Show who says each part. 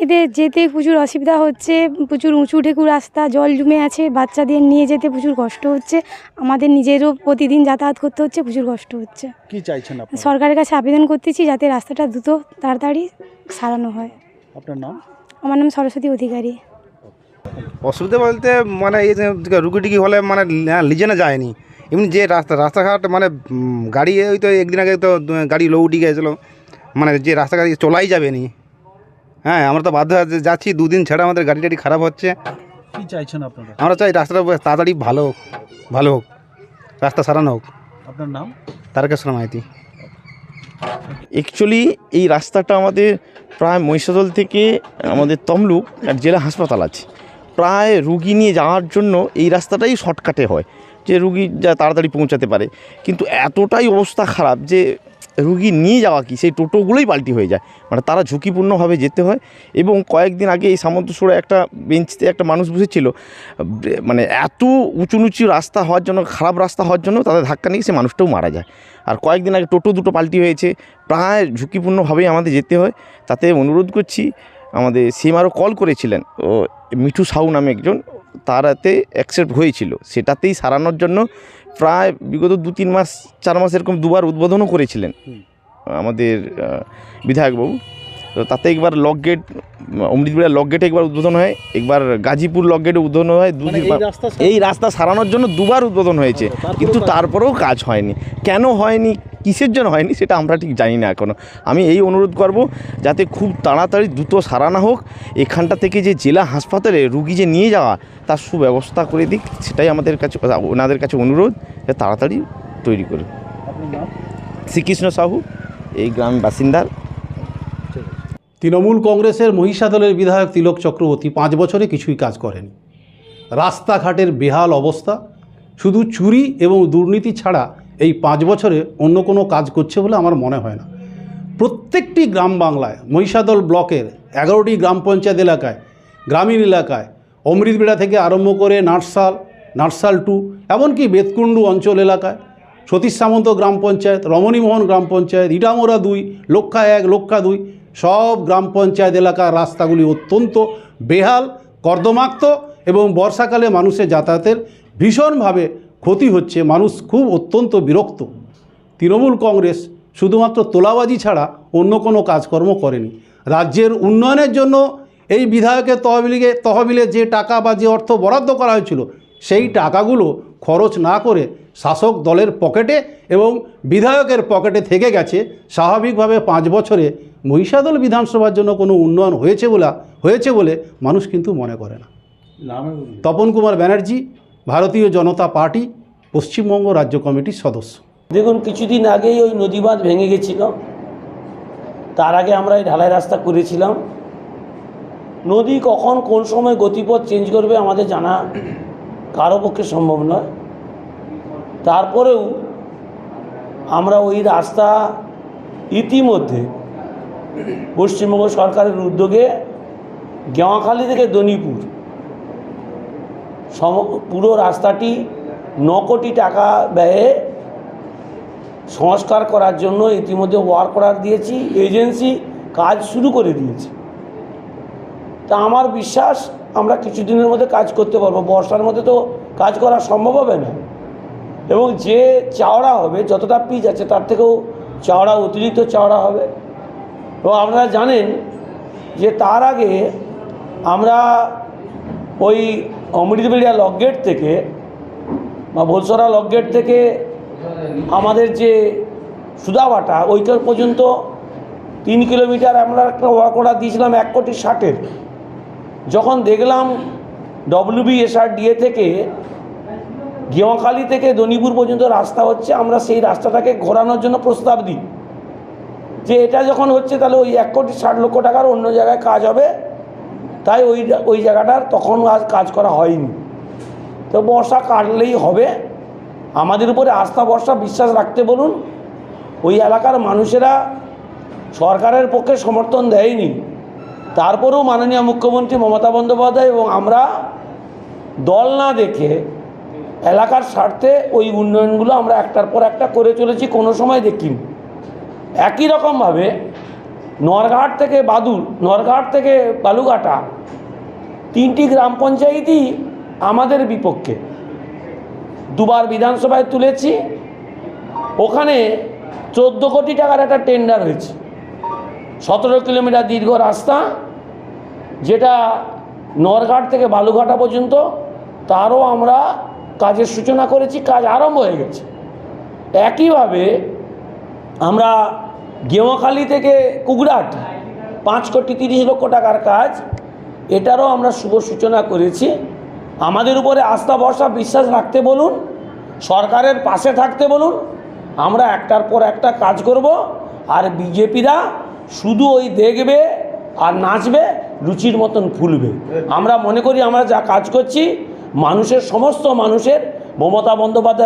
Speaker 1: এতে যেতে প্রচুর অসুবিধা হচ্ছে প্রচুর উঁচু ঢেকু রাস্তা জল জমে আছে বাচ্চাদের নিয়ে যেতে প্রচুর কষ্ট হচ্ছে আমাদের নিজেরও প্রতিদিন যাতায়াত করতে হচ্ছে প্রচুর কষ্ট হচ্ছে।
Speaker 2: কি চাইছেন
Speaker 1: সরকারের কাছে আবেদন করতেছি যাতে রাস্তাটা দ্রুত তাড়াতাড়ি সারানো হয়।
Speaker 2: আপনার নাম?
Speaker 1: আমার নাম সরস্বতী অধিকারী।
Speaker 3: অসুবিধা বলতে মানে এই যে রুগী হলে মানে না- লিজে না যায়নি। এমনি যে রাস্তা রাস্তাঘাট মানে গাড়ি ওই তো একদিন আগে তো গাড়ি লো উঠে গেছিল। মানে যে রাস্তাঘাট চলাই যাবে নি হ্যাঁ আমরা তো বাধ্য হয়ে যাচ্ছি দুদিন ছাড়া আমাদের গাড়ি টাড়ি খারাপ হচ্ছে।
Speaker 2: কি চাইছেন আপনারা?
Speaker 3: আমরা চাই রাস্তাটা তাড়াতাড়ি ভালো হোক ভালো হোক রাস্তা সারানো হোক।
Speaker 2: আপনার নাম?
Speaker 3: তারকেশ্বর মাইতি।
Speaker 4: অ্যাকচুয়ালি এই রাস্তাটা আমাদের প্রায় মহিষাদল থেকে আমাদের তমলুক আর জেলা হাসপাতাল আছে। প্রায় রুগী নিয়ে যাওয়ার জন্য এই রাস্তাটাই শর্টকাটে হয় যে রুগী যা তাড়াতাড়ি পৌঁছাতে পারে। কিন্তু এতটাই অবস্থা খারাপ যে রুগী নিয়ে যাওয়া কি? সেই টোটোগুলোই পাল্টি হয়ে যায়। মানে তারা ঝুঁকিপূর্ণভাবে যেতে হয় এবং কয়েকদিন আগে এই সামন্তসুরে একটা বেঞ্চতে একটা মানুষ বসেছিল। মানে এত উঁচু নিচু রাস্তা হওয়ার জন্য, খারাপ রাস্তা হওয়ার জন্য তাদের ধাক্কা নিয়ে সে মানুষটাও মারা যায়। আর কয়েকদিন আগে টোটো দুটো পাল্টি হয়েছে। প্রায় ঝুঁকিপূর্ণভাবেই আমাদের যেতে হয়। তাতে অনুরোধ করছি, আমাদের সিএমআরও কল করেছিলেন ও মিঠু সাউ নামে একজন। তারাতে অ্যাকসেপ্ট হয়েছিল। সেটাতেই সারানোর জন্য প্রায় বিগত দু তিন মাস চার মাস এরকম দুবার উদ্বোধনও করেছিলেন। আমাদের বিধায়কবাবু। তো তাতে একবার লক গেট অমৃতবেড়া লক গেটে একবার উদ্বোধন হয় একবার গাজীপুর লক গেটে উদ্বোধন হয়
Speaker 2: মানে
Speaker 4: দুদিন
Speaker 2: এই রাস্তা
Speaker 4: এই রাস্তা সারানোর জন্য দুবার উদ্বোধন হয়েছে কিন্তু তারপরেও কাজ হয়নি। কেন হয়নি? কিসের জন্য হয়নি? সেটা আমরা ঠিক জানি না এখনও আমি এই অনুরোধ করব যাতে খুব তাড়াতাড়ি দ্রুত সারানো হোক এখানটা থেকে যে জেলা হাসপাতালে রুগী যে নিয়ে যাওয়া তার সুব্যবস্থা করে দিক সেটাই আমাদের কাছে ওনাদের কাছে অনুরোধ যে তাড়াতাড়ি তৈরি করুন। শ্রীকৃষ্ণ সাহু এই গ্রাম বাসিন্দার
Speaker 5: তৃণমূল কংগ্রেসের মহিষাদলের বিধায়ক তিলক চক্রবর্তী পাঁচ বছরে কিছুই কাজ করেনি। রাস্তাঘাটের বেহাল অবস্থা, শুধু চুরি এবং দুর্নীতি ছাড়া এই পাঁচ বছরে অন্য কোনো কাজ করছে বলে আমার মনে হয় না। প্রত্যেকটি গ্রাম বাংলায়, মহিষাদল ব্লকের এগারোটি গ্রাম পঞ্চায়েত এলাকায়, গ্রামীণ এলাকায়, অমৃতবেড়া থেকে আরম্ভ করে নাটসাল নাটসাল টু, এমনকি বেতকুণ্ডু অঞ্চল এলাকায়, সতীশ সামন্ত গ্রাম পঞ্চায়েত, রমণীমোহন গ্রাম পঞ্চায়েত ইটামোড়া দুই, লক্ষা এক, লক্ষা দুই সব গ্রাম পঞ্চায়েত এলাকার রাস্তাগুলি অত্যন্ত বেহাল, কর্দমাক্ত এবং বর্ষাকালে মানুষের যাতায়াতের ভীষণভাবে ক্ষতি হচ্ছে। মানুষ খুব অত্যন্ত বিরক্ত। তৃণমূল কংগ্রেস শুধুমাত্র তোলাবাজি ছাড়া অন্য কোনো কাজকর্ম করেনি। রাজ্যের উন্নয়নের জন্য এই বিধায়কের তহবিলে তহবিলে যে টাকা বা যে অর্থ বরাদ্দ করা হয়েছিল, সেই টাকাগুলো খরচ না করে শাসক দলের পকেটে এবং বিধায়কের পকেটে থেকে গেছে। স্বাভাবিকভাবে পাঁচ বছরে মহিষাদল বিধানসভার জন্য কোনো উন্নয়ন হয়েছে বলে হয়েছে বলে মানুষ কিন্তু মনে করে না। তপন কুমার ব্যানার্জি ভারতীয় জনতা পার্টি পশ্চিমবঙ্গ রাজ্য কমিটির সদস্য।
Speaker 6: দেখুন কিছুদিন আগেই ওই নদী বাঁধ ভেঙে গেছিল। তার আগে আমরা এই ঢালাই রাস্তা করেছিলাম। নদী কখন কোন সময় গতিপথ চেঞ্জ করবে আমাদের জানা কারও পক্ষে সম্ভব নয়। তারপরেও আমরা ওই রাস্তা ইতিমধ্যে পশ্চিমবঙ্গ সরকারের উদ্যোগে গেওয়াখালী থেকে দনিপুর। সম, পুরো রাস্তাটি ন কোটি টাকা ব্যয়ে সংস্কার করার জন্য ইতিমধ্যে ওয়ার্ক অর্ডার দিয়েছি, এজেন্সি কাজ শুরু করে দিয়েছে। তা আমার বিশ্বাস আমরা কিছুদিনের মধ্যে কাজ করতে পারব, বর্ষার মধ্যে তো কাজ করা সম্ভব হবে না। এবং যে চাওড়া হবে, যতটা পিচ আছে তার থেকেও চাওড়া, অতিরিক্ত চাওড়া হবে। এবং আপনারা জানেন যে তার আগে আমরা ওই অমৃতবেড়িয়া লকগেট থেকে বা ভোলসরা লকগেট থেকে আমাদের যে সুদাবাটা ওইটার পর্যন্ত তিন কিলোমিটার আমরা একটা ওয়ার্ক অর্ডার দিয়েছিলাম এক কোটি ষাটের। যখন দেখলাম ডব্লিউবিএসআরডিএ থেকে গেওয়াখালী থেকে দনিপুর পর্যন্ত রাস্তা হচ্ছে, আমরা সেই রাস্তাটাকে ঘোরানোর জন্য প্রস্তাব দিই। যে এটা যখন হচ্ছে তাহলে ওই এক কোটি ষাট লক্ষ টাকার অন্য জায়গায় কাজ হবে, তাই ওই ওই জায়গাটার তখন আজ কাজ করা হয়নি। তো বর্ষা কাটলেই হবে। আমাদের উপরে আস্থা, ভরসা, বিশ্বাস রাখতে বলুন। ওই এলাকার মানুষেরা সরকারের পক্ষে সমর্থন দেয়নি। তারপরেও মাননীয় মুখ্যমন্ত্রী মমতা বন্দ্যোপাধ্যায় এবং আমরা দল না দেখে এলাকার স্বার্থে ওই উন্নয়নগুলো আমরা একটার পর একটা করে চলেছি, কোনো সময় দেখিনি। একই রকমভাবে নরঘাট থেকে বাদুল নরঘাট থেকে বালুঘাটা তিনটি গ্রাম পঞ্চায়েতই আমাদের বিপক্ষে। দুবার বিধানসভায় তুলেছি, ওখানে চোদ্দ কোটি টাকার একটা টেন্ডার হয়েছে। সতেরো কিলোমিটার দীর্ঘ রাস্তা, যেটা নরঘাট থেকে বালুঘাটা পর্যন্ত, তারও আমরা কাজের সূচনা করেছি, কাজ আরম্ভ হয়ে গেছে। একইভাবে আমরা গেওয়াখালি থেকে কুগড়াট পাঁচ কোটি তিরিশ লক্ষ টাকার কাজ, এটারও আমরা শুভ সূচনা করেছি। আমাদের উপরে আস্থা, ভরসা, বিশ্বাস রাখতে বলুন, সরকারের পাশে থাকতে বলুন, আমরা একটার পর একটা কাজ করব, আর বিজেপিরা শুধু ওই দেখবে আর নাচবে লুচির মতন ফুলবে। আমরা মনে করি আমরা যা কাজ করছি, মানুষের, সমস্ত মানুষের, মমতা বন্দ্যোপাধ্যায়